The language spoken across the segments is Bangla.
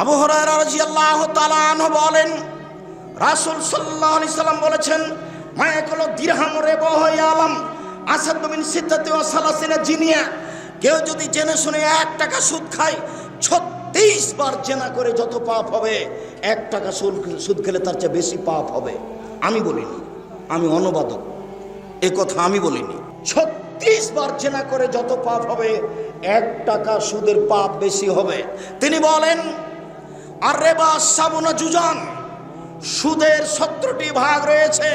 আবু তাআলা বলেন, রাসূল আলাইহি সাল্লাম বলেছেন জিনিয়া, কেউ যদি জেনে শুনে এক টাকা সুদ খায়, ছত্রিশ বার জেনা করে যত পাপ হবে, এক টাকা সুদ সুদ খেলে তার চেয়ে বেশি পাপ হবে। আমি বলিনি, আমি অনুবাদক, এ কথা আমি বলিনি। ছত্রিশ বার জেনা করে যত পাপ হবে এক টাকা সুদের পাপ বেশি হবে। তিনি বলেন, আর রেবা সাবুনা জুজান সুদের সতেরোটি ভাগ রয়েছে।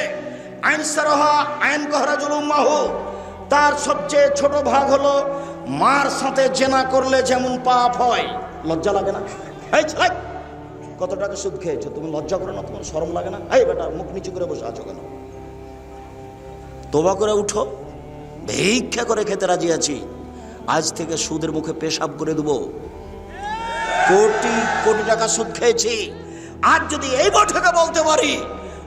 আইন সারহা, আইন গহরাজুল উম্মাহু তার সবচেয়ে ছোট ভাগ হলো, মার সাথে জেনা করলে যেমন পাপ হয়। লজ্জা লাগে না? কত টাকা সুদ খেয়েছো? তুমি লজ্জা করো না, তোমার শরম লাগে না? এই বেটা, মুখ নিচু করে বসে আছো কেন? তোবা করে উঠো, ভিক্ষা করে খেতে রাজি আছি। আজ থেকে সুদের মুখে পেশাব করে দেবো। কোটি কোটি টাকা সুদ খেয়েছি। আর যদি এই বৈঠকে বলতে পারি,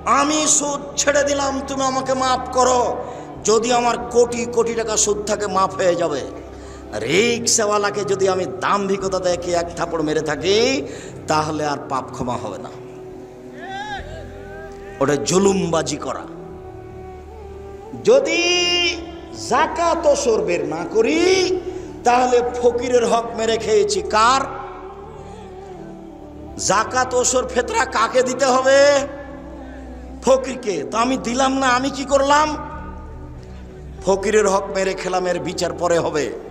আমি সুদ ছেড়ে দিলাম, তুমি আমাকে মাফ করো। যদি আমার কোটি কোটি টাকা সুদ থাকে, মাফ হয়ে যাবে। রিক্সাওয়ালাকে যদি আমি দাম্ভিকতা দেখে এক থাপড় মেরে থাকি, তাহলে আর পাপ ক্ষমা হবে না। ওটা জুলুমবাজি করা। যদি জাকাত ওসর বের না করি, তাহলে ফকিরের হক মেরে খেয়েছি। কার? জাকাত ওসর ফেতরা কাকে দিতে হবে? ফকিরকে। তো আমি দিলাম না, আমি কি করলাম? ফকিরের হক মেরে খেলামের বিচার পরে হবে।